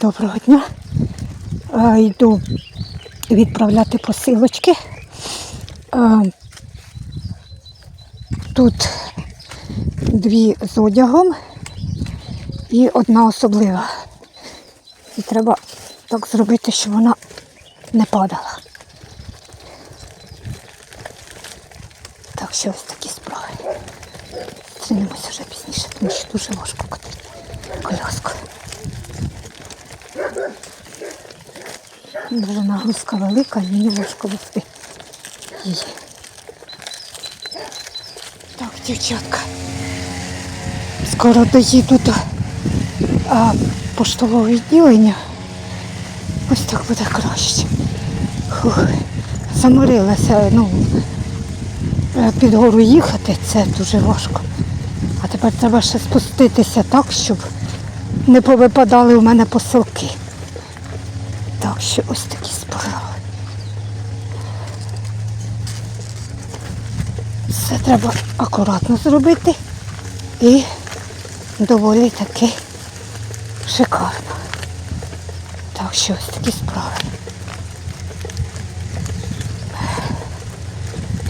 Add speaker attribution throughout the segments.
Speaker 1: Доброго дня. Е, Йду відправляти посилочки. Е, Тут дві з одягом і одна особлива. І треба так зробити, щоб вона не падала. Так що ось такі справи. Зустрінемося вже пізніше, тому що дуже важко коляску. Дуже нагрузка велика, мені важко вести її. Так, дівчатка. Скоро доїду до а, поштового відділення. Ось так буде краще. Заморилася, ну, е, під гору їхати, це дуже важко. А тепер треба ще спуститися так, щоб не повипадали у мене посилки. Так що ось такі справи. Все треба акуратно зробити і доволі таки шикарно. Так що ось такі справи.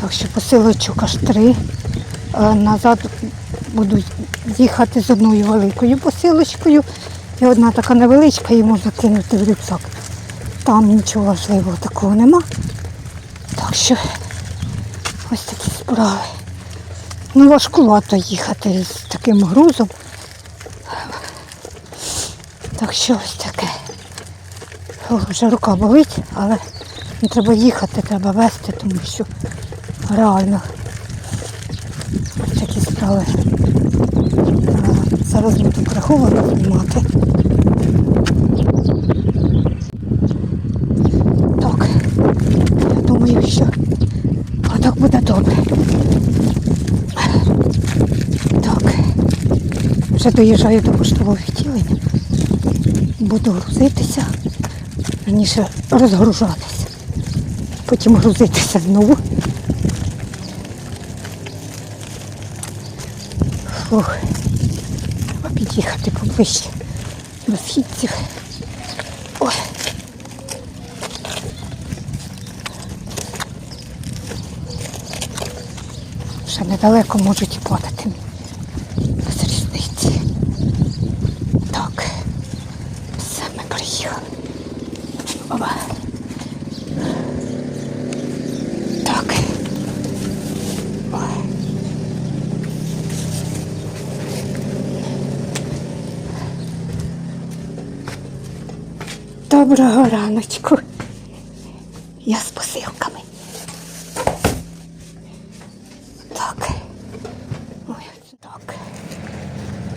Speaker 1: Так що посилочок аж три. Е, Назад буду їхати з одною великою посилочкою. І одна така невеличка, її можна кинути в рюкзак. Там нічого важливого такого нема. Так що ось такі справи. Ну, важкувато їхати з таким грузом. Так що ось таке. О, вже рука болить, але не треба їхати, треба вести, тому що реально ось такі справи. Зараз буду приховано знімати. Так, я думаю, що отак буде добре. Так, вже доїжджаю до поштового відділення. Буду грузитися, раніше розгружатися, потім грузитися знову. Фух, під'їхати поближче до. Ще недалеко можуть і падати. Без різниці. Так. Все, ми приїхали. Опа. Так. Ой. Доброго раночку. Я з посилками. Так. Ой, так.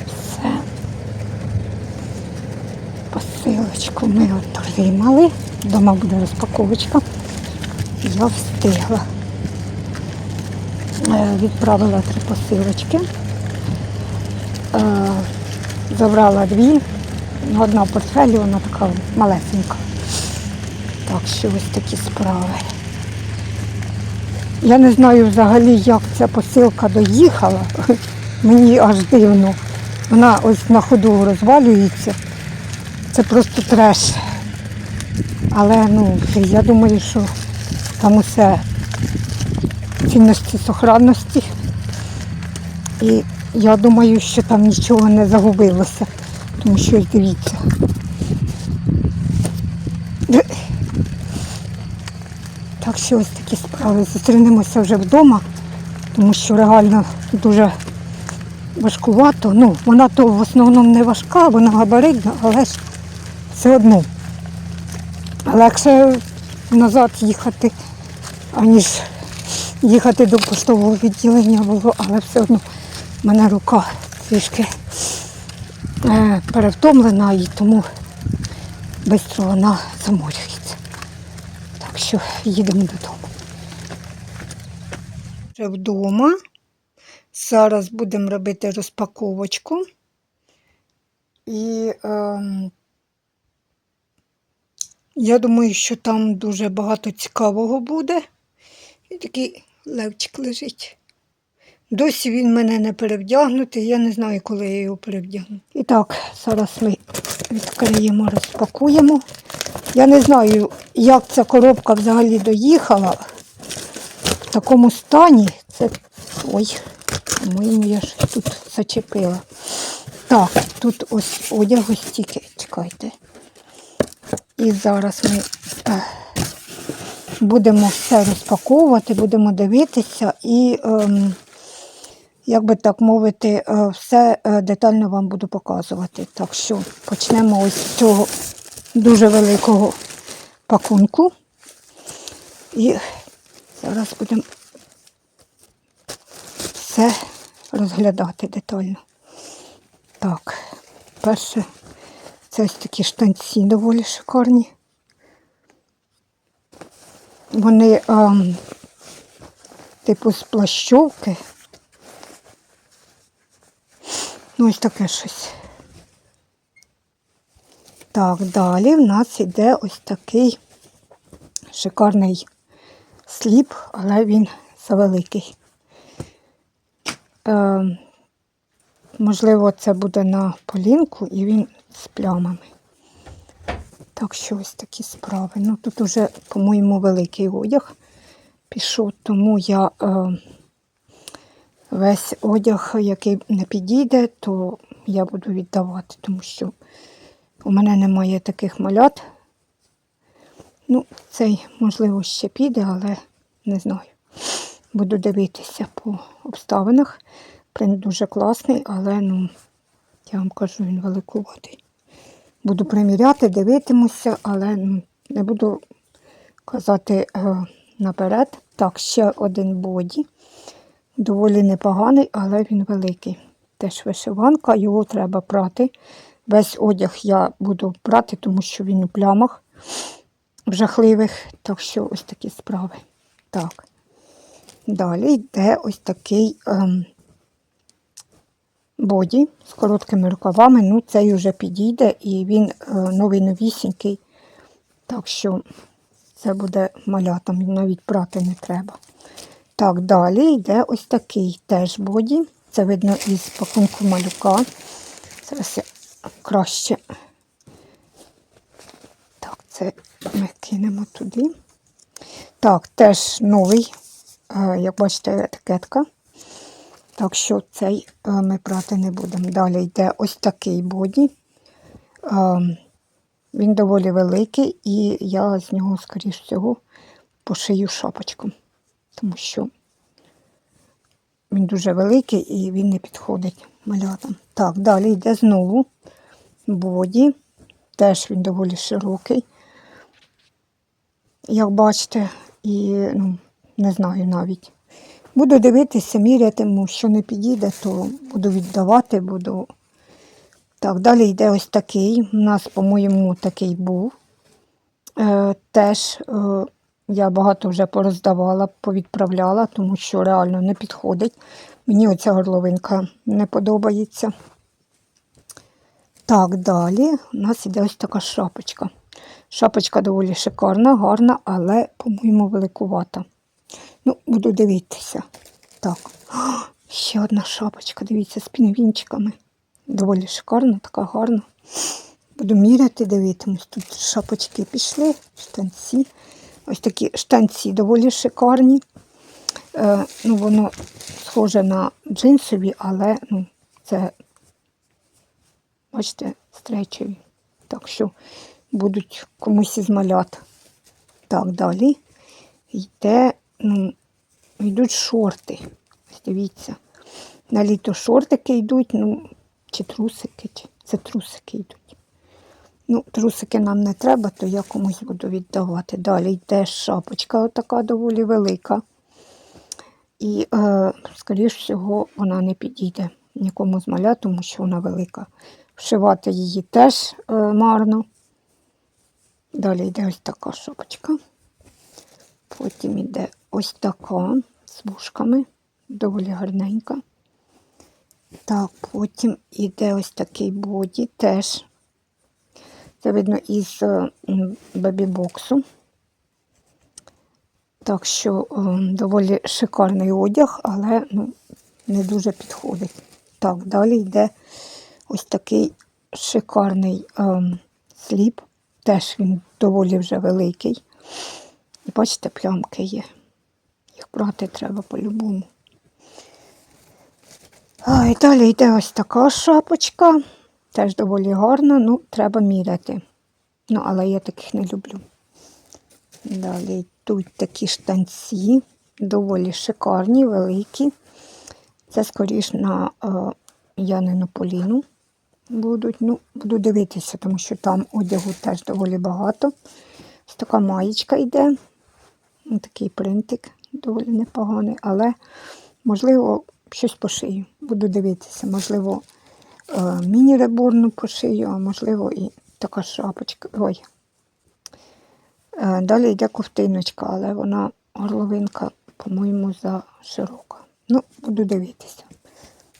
Speaker 1: Все. Посилочку ми отримали. Дома буде розпаковочка. Я встигла. Е, Відправила три посилочки. Е, Забрала дві. Одна портфелі, вона така малесенька. Так що ось такі справи. Я не знаю взагалі, як ця посилка доїхала. Мені аж дивно. Вона ось на ходу розвалюється. Це просто треш. Але ну, я думаю, що там усе цінності сохранності. І я думаю, що там нічого не загубилося. Тому що ось дивіться. Так що ось такі справи. Зустрінемося вже вдома, тому що реально дуже важкувато. Ну, вона то в основному не важка, вона габаритна, але ж все одно. Легше назад їхати, аніж їхати до поштового відділення було, але все одно в мене рука трішки е, перевтомлена і тому швидко вона заморюється. Так що їдемо додому. Вже вдома. Зараз будемо робити розпаковочку. І ем, я думаю, що там дуже багато цікавого буде. І такий левчик лежить. Досі він мене не перевдягнутий, я не знаю, коли я його перевдягну. І так, зараз ми відкриємо, розпакуємо. Я не знаю, як ця коробка взагалі доїхала в такому стані. Це ой, по-моєму, я ж тут зачепила. Так, тут ось одяг ось тільки, чекайте. І зараз ми е, будемо все розпаковувати, будемо дивитися і, ем, як би так мовити, е, все е, детально вам буду показувати. Так що почнемо ось з цього дуже великого пакунку. І зараз будемо все розглядати детально. Так, перше, це ось такі штанці доволі шикарні. Вони ем, типу з плащовки. Ну, ось таке щось. Так, далі в нас йде ось такий шикарний сліп, але він завеликий. Ем, можливо, це буде на полінку і він з плямами. Так що ось такі справи. Ну тут уже, по-моєму, великий одяг пішов, тому я е, весь одяг, який не підійде, то я буду віддавати, тому що у мене немає таких малят. Ну, цей, можливо, ще піде, але не знаю. Буду дивитися по обставинах. Принт дуже класний, але ну, я вам кажу, він великуватий. Буду приміряти, дивитимуся, але ну, не буду казати е, наперед. Так, ще один боді. Доволі непоганий, але він великий. Теж вишиванка, його треба прати. Весь одяг я буду прати, тому що він у плямах жахливих. Так що ось такі справи. Так. Далі йде ось такий ем, боді з короткими рукавами. Ну, цей вже підійде і він е, новий новісінький. Так що це буде малятам, навіть прати не треба. Так, далі йде ось такий теж боді. Це видно із пакунку малюка. Зараз я краще. Так, це ми кинемо туди. Так, теж новий, е, як бачите, етикетка. Так що цей е, ми прати не будемо. Далі йде ось такий боді. Е, Він доволі великий, і я з нього, скоріш всього, пошию шапочку, тому що він дуже великий і він не підходить малятам. Так, далі йде знову боді. Теж він доволі широкий. Як бачите, і ну, не знаю навіть. Буду дивитися, мірятиму, що не підійде, то буду віддавати, буду. Так, далі йде ось такий. У нас, по-моєму, такий був. Е, теж е, я багато вже пороздавала, повідправляла, тому що реально не підходить. Мені оця горловинка не подобається. Так, далі у нас іде ось така шапочка. Шапочка доволі шикарна, гарна, але, по-моєму, великувата. Ну, буду дивитися. Так. Ще одна шапочка, дивіться, з пінгвінчиками. Доволі шикарна, така гарна. Буду міряти, дивитимусь. Тут шапочки пішли, штанці. Ось такі штанці доволі шикарні. Е, ну, Воно схоже на джинсові, але ну, це, бачите, стречові. Так що будуть комусь із. Так, далі йде, ну, йдуть шорти. Ось дивіться. На літо шортики йдуть, ну, чи трусики, чи це трусики йдуть. Ну, трусики нам не треба, то я комусь буду віддавати. Далі йде шапочка, отака доволі велика. І, е, скоріш всього, вона не підійде нікому з маля, тому що вона велика. Вшивати її теж е, марно. Далі йде ось така шапочка. Потім йде ось така з вушками, доволі гарненька. Так, потім йде ось такий боді теж. Це видно із е, бебі-боксу. Так що е, доволі шикарний одяг, але ну, не дуже підходить. Так, далі йде ось такий шикарний ем, сліп. Теж він доволі вже великий. І бачите, плямки є. Їх брати треба по-любому. І далі йде ось така шапочка. Теж доволі гарна, ну, треба міряти. Ну, але я таких не люблю. Далі йдуть такі штанці, доволі шикарні, великі. Це скоріш на е, Янину Поліну будуть. Ну, буду дивитися, тому що там одягу теж доволі багато. Ось така маєчка йде. Ось такий принтик доволі непоганий, але можливо щось пошию. Буду дивитися, можливо, міні-реборну пошию, а можливо і така шапочка. Ой. Е, Далі йде ковтиночка, але вона горловинка, по-моєму, за широка. Ну, буду дивитися.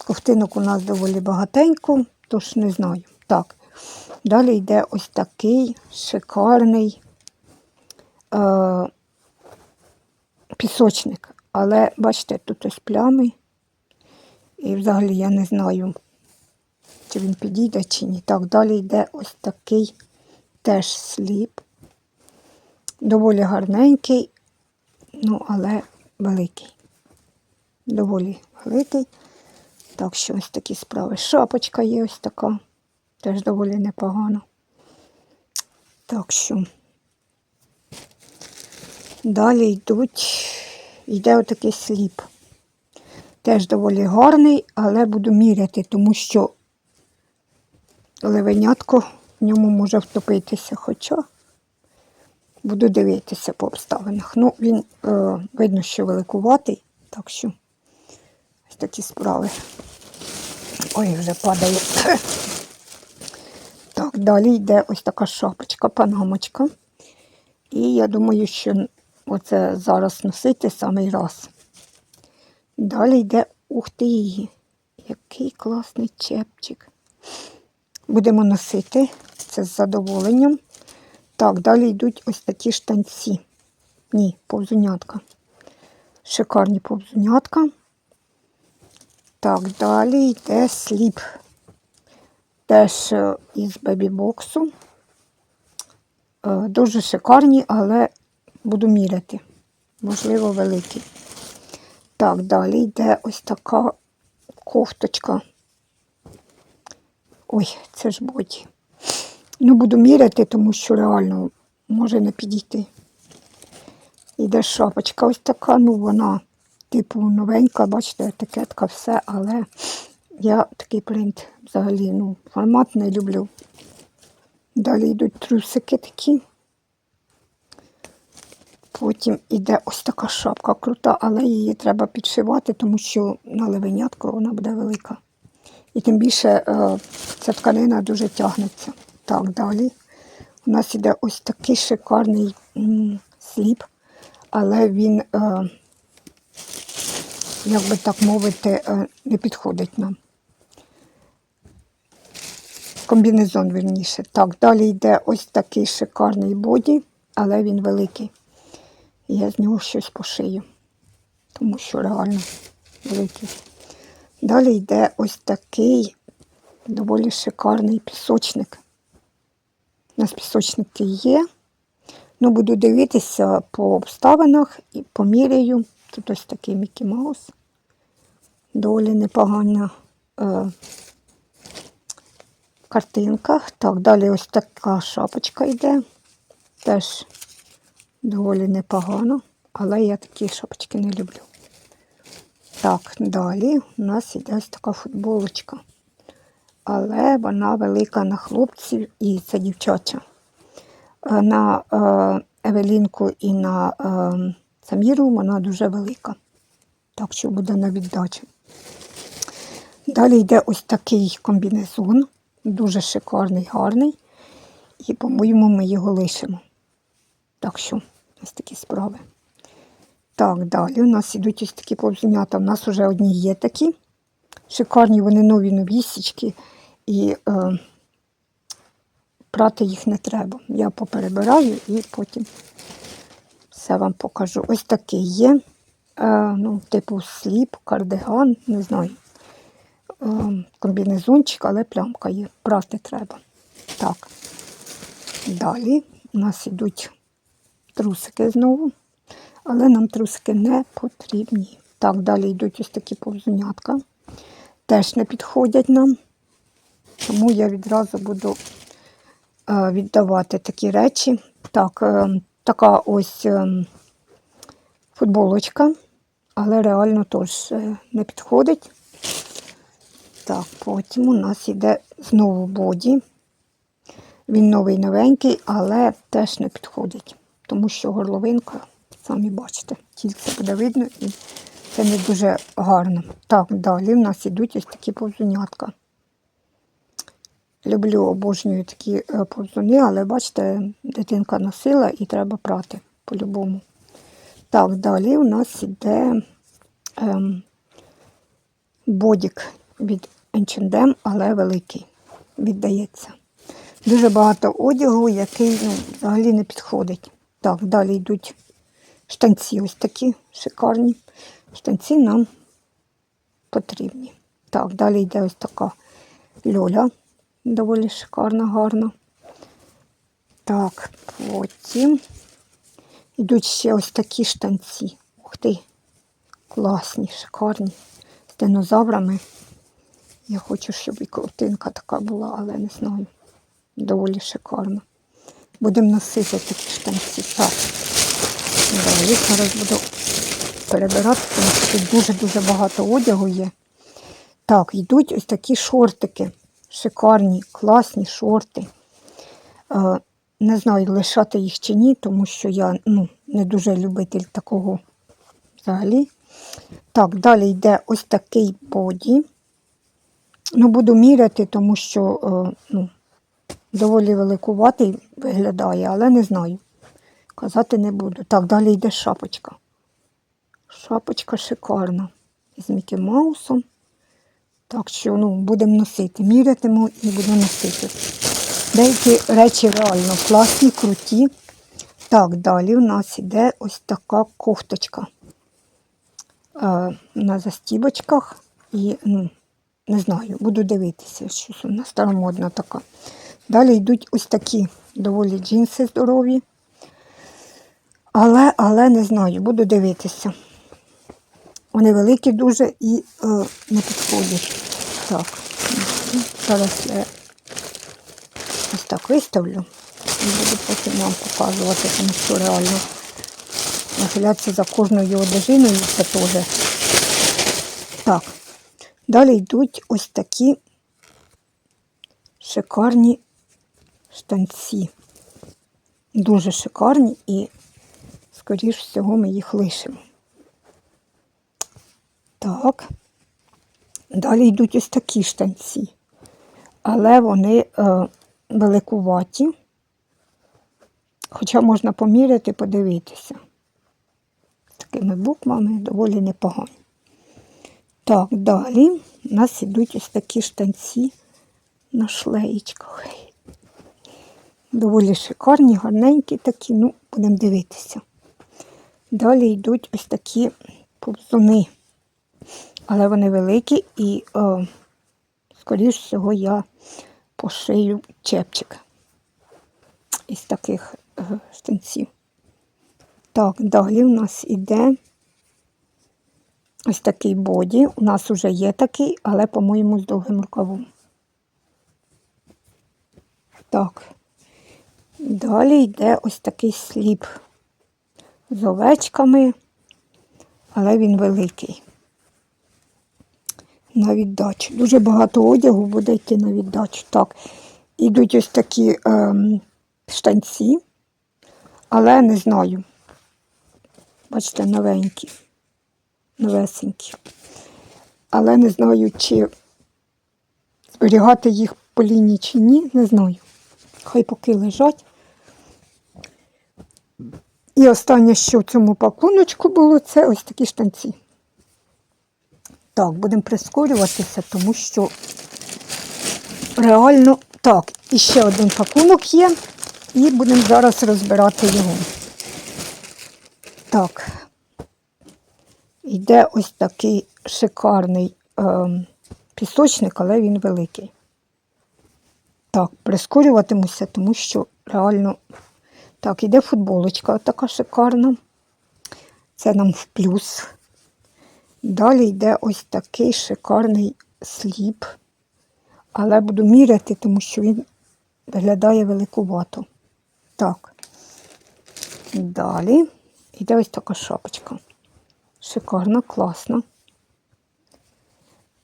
Speaker 1: Ковтинок у нас доволі багатенько, тож не знаю. Так. Далі йде ось такий шикарний е, пісочник. Але бачите, тут ось плями. І взагалі я не знаю, чи він підійде, чи ні. Так, далі йде ось такий теж сліп. Доволі гарненький, ну, але великий. Доволі великий. Так що ось такі справи. Шапочка є ось така. Теж доволі непогана. Так що. Далі йдуть, йде отакий сліп. Теж доволі гарний, але буду міряти, тому що левенятко в ньому може втопитися. Хоча буду дивитися по обставинах. Ну, він е, видно, що великуватий, так що ось такі справи. Ой, вже падає. Так, далі йде ось така шапочка, панамочка. І я думаю, що оце зараз носити самий раз. Далі йде, ух ти, який класний чепчик. Будемо носити це з задоволенням. Так, далі йдуть ось такі штанці. Ні, повзунятка. Шикарні повзунятка. Так, далі йде сліп. Теж е, із бебі-боксу. Е, Дуже шикарні, але буду міряти. Можливо, великі. Так, далі йде ось така кофточка. Ой, це ж боді. Ну, буду міряти, тому що реально може не підійти. Іде шапочка ось така, ну вона, типу, новенька, бачите, етикетка, все, але я такий принт взагалі, ну, формат не люблю. Далі йдуть трусики такі. Потім іде ось така шапка крута, але її треба підшивати, тому що на левенятку вона буде велика. І тим більше е, ця тканина дуже тягнеться. Так, далі. У нас іде ось такий шикарний сліп, але він, е, як би так мовити, е, не підходить нам. Комбінезон, вірніше. Так, далі йде ось такий шикарний боді, але він великий. Я з нього щось пошию, тому що реально великий. Далі йде ось такий доволі шикарний пісочник. У нас пісочники є. Ну, буду дивитися по обставинах і поміряю. Тут ось такий Мікі Маус. Доволі непогана е, картинка. Так, далі ось така шапочка йде. Теж доволі непогано, але я такі шапочки не люблю. Так, далі у нас іде ось така футболочка. Але вона велика на хлопців і це дівчача. Е, На е, Евелінку і на е, Саміру вона дуже велика. Так що буде на віддачу. Далі йде ось такий комбінезон, дуже шикарний, гарний. І, по-моєму, ми його лишимо. Так що, ось такі справи. Так, далі у нас ідуть ось такі повзунята. У нас вже одні є такі. Шикарні, вони нові новісічки. І е, прати їх не треба. Я поперебираю і потім все вам покажу. Ось такий є. е, ну, типу сліп, кардиган, не знаю. Е, комбінезончик, але плямка є. Прати треба. Так. Далі у нас йдуть трусики знову, але нам трусики не потрібні. Так, далі йдуть ось такі повзунятка. Теж не підходять нам. Тому я відразу буду е, віддавати такі речі. Так, е, така ось е, футболочка, але реально теж не підходить. Так, потім у нас йде знову боді. Він новий новенький, але теж не підходить, тому що горловинка, самі бачите, тільце буде видно і це не дуже гарно. Так, далі в нас ідуть ось такі повзунятка. Люблю, обожнюю такі е, повзуни, але бачите, дитинка носила і треба прати по-любому. Так, далі у нас іде ем, бодік від H&M, але великий, віддається. Дуже багато одягу, який ну, взагалі не підходить. Так, далі йдуть штанці ось такі шикарні. Штанці нам потрібні. Так, далі йде ось така льоля, доволі шикарна, гарна. Так, потім йдуть ще ось такі штанці. Ух ти, класні, шикарні. З динозаврами. Я хочу, щоб і картинка така була, але не знаю. Доволі шикарно. Будемо носити такі штанці. Так. Далі зараз буду перебирати, тому що тут дуже-дуже багато одягу є. Так, йдуть ось такі шортики. Шикарні, класні шорти. Е, не знаю, лишати їх чи ні, тому що я ну, не дуже любитель такого взагалі. Так, далі йде ось такий боді. Ну, буду міряти, тому що е, ну, доволі великуватий виглядає, але не знаю. Казати не буду. Так, далі йде шапочка. Шапочка шикарна. З Мікі Маусом. Так що ну, будемо носити. Мірятиму і буду носити. Деякі речі реально класні, круті. Так, далі у нас іде ось така кофточка. Е, на застібочках. І, ну, не знаю, буду дивитися, щось вона старомодна така. Далі йдуть ось такі доволі джинси здорові. Але, але не знаю, буду дивитися. Вони великі дуже і е, не підходять. Так, зараз я ось так виставлю і буду потім вам показувати, тому що реально нахилятися за кожною одежиною це теж. Так, далі йдуть ось такі шикарні штанці. Дуже шикарні і, скоріш всього, ми їх лишимо. Так. Далі йдуть ось такі штанці. Але вони е, великуваті. Хоча можна поміряти, подивитися. З такими буквами доволі непогані. Так, далі у нас йдуть ось такі штанці на шлеєчках. Доволі шикарні, гарненькі такі, ну, будемо дивитися. Далі йдуть ось такі повзуни. Але вони великі і, е, скоріш всього, я пошию чепчик із таких е, штанців. Так, далі у нас іде ось такий боді. У нас вже є такий, але, по-моєму, з довгим рукавом. Так. Далі йде ось такий сліп з овечками, але він великий. На віддачу. Дуже багато одягу буде йти на віддачу. Так, ідуть ось такі ем, штанці, але не знаю. Бачите, новенькі, новесенькі. Але не знаю, чи зберігати їх по лінії чи ні, не знаю. Хай поки лежать. І останнє, що в цьому пакуночку було, це ось такі штанці. Так, будемо прискорюватися, тому що реально так, і ще один пакунок є, і будемо зараз розбирати його. Так. Йде ось такий шикарний ем, пісочник, але він великий. Так, прискорюватимуся, тому що реально. Так, іде футболочка така шикарна. Це нам в плюс. Далі йде ось такий шикарний сліп. Але буду міряти, тому що він виглядає великувато. Так. Далі йде ось така шапочка. Шикарна, класна.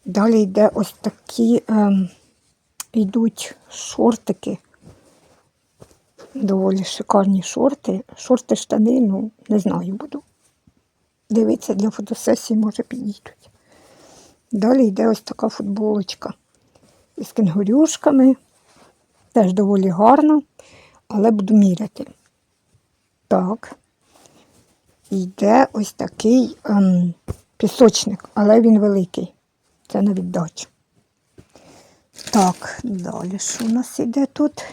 Speaker 1: Далі йде ось такі ем, йдуть шортики. Доволі шикарні шорти. Шорти, штани, ну, не знаю, буду. Дивитися для фотосесії, може, підійдуть. Далі йде ось така футболочка із кенгурюшками. Теж доволі гарно, але буду міряти. Так. Йде ось такий ем, пісочник, але він великий. Це на віддачу. Так, далі що у нас йде тут?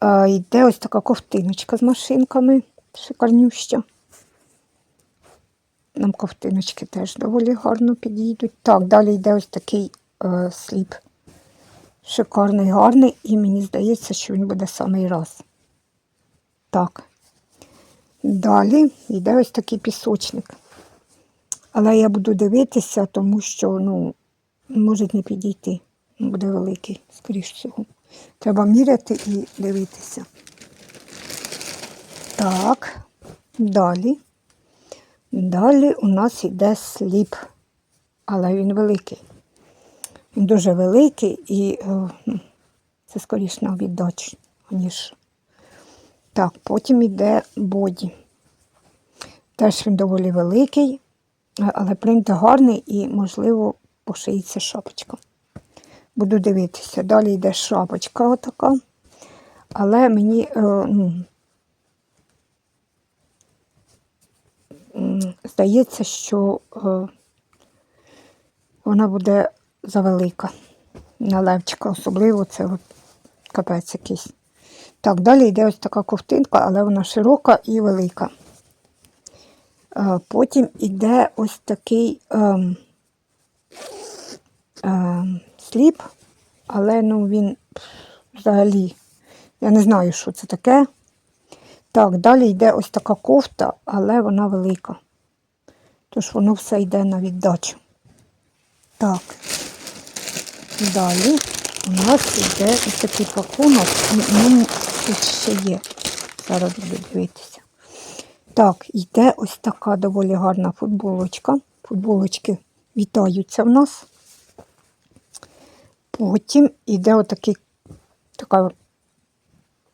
Speaker 1: Е, йде ось така ковтиночка з машинками, шикарнюща. Нам ковтиночки теж доволі гарно підійдуть. Так, далі йде ось такий е, сліп. Шикарний, гарний, і мені здається, що він буде самий раз. Так. Далі йде ось такий пісочник. Але я буду дивитися, тому що, ну, може не підійти. Буде великий, скоріш всього. Треба міряти і дивитися. Так, далі. Далі у нас йде сліп, але він великий. Він дуже великий і е, ну, це скоріш на віддач, ніж. Так, потім йде боді. Теж він доволі великий, е, але принт гарний і, можливо, пошиється шапочка. Буду дивитися. Далі йде шапочка отака. Але мені е, ну, здається, що е, вона буде завелика. На левчика особливо це от капець якийсь. Так, далі йде ось така ковтинка, але вона широка і велика. Е, Потім йде ось такий ем, ем, сліп, але ну, він взагалі, я не знаю, що це таке. Так, далі йде ось така кофта, але вона велика. Тож воно все йде на віддачу. Так. Далі у нас йде ось такий пакунок, ньому тут ще є. Зараз буду дивитися. Так, йде ось така доволі гарна футболочка. Футболочки вітаються в нас. Потім йде отакий така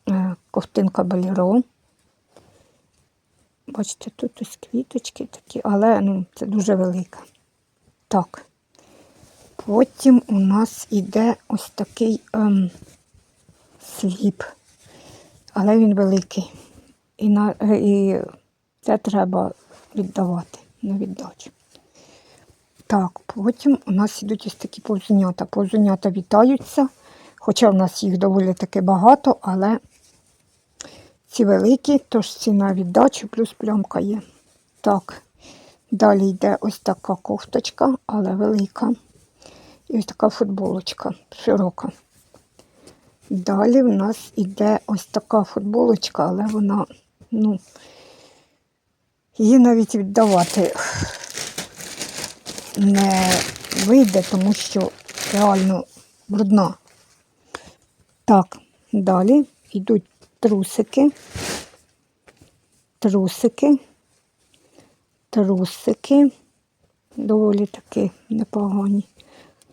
Speaker 1: е, ковтинка балеро. Бачите, тут ось квіточки такі, але ну, це дуже велика. Так. Потім у нас іде ось такий ем, сліп, але він великий. І, на, і це треба віддавати на віддачу. Так, потім у нас йдуть ось такі повзунята. Повзунята вітаються, хоча в нас їх доволі таки багато, але ці великі, тож ці на віддачу, плюс плямка є. Так, далі йде ось така кофточка, але велика. І ось така футболочка широка. Далі в нас йде ось така футболочка, але вона, ну, її навіть віддавати не вийде, тому що реально брудна. Так, далі йдуть трусики, трусики, трусики, доволі таки непогані.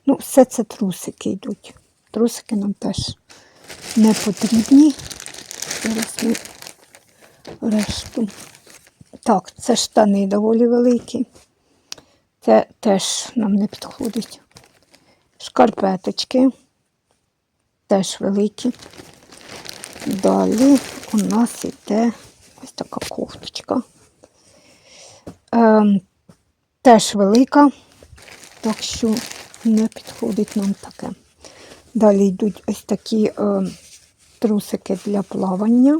Speaker 1: Ну, все це трусики йдуть. Трусики нам теж не потрібні. Зараз ми решту. Так, це штани доволі великі. Це теж нам не підходить. Шкарпеточки теж великі. Далі у нас йде ось така кофточка. Ем, теж велика, так що не підходить нам таке. Далі йдуть ось такі е, трусики для плавання.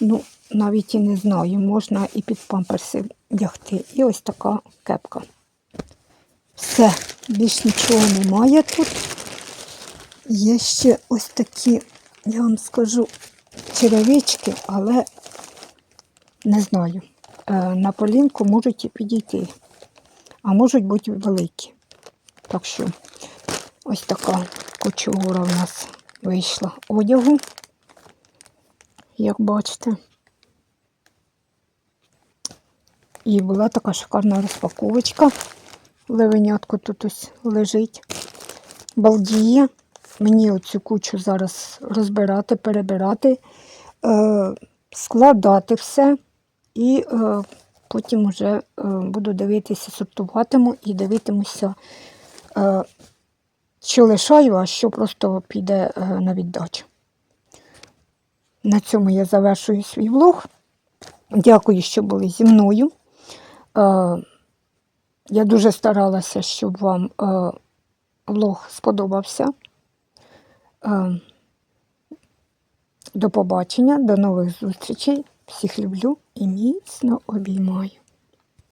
Speaker 1: Ну, навіть і не знаю, можна і під памперси вдягти. І ось така кепка. Все, більш нічого немає тут. Є ще ось такі, я вам скажу, черевички, але не знаю. Е, На полінку можуть і підійти, а можуть бути великі. Так що ось така кочугура в нас вийшла одягу, як бачите. І була така шикарна розпаковочка. Левенятко тут ось лежить. Балдіє. Мені оцю кучу зараз розбирати, перебирати, е, складати все. І е, потім вже е, буду дивитися, сортуватиму і дивитимуся, е, що лишаю, а що просто піде е, на віддачу. На цьому я завершую свій влог. Дякую, що були зі мною. Е, я дуже старалася, щоб вам е, влог сподобався. Е, До побачення, до нових зустрічей. Всіх люблю і міцно обіймаю.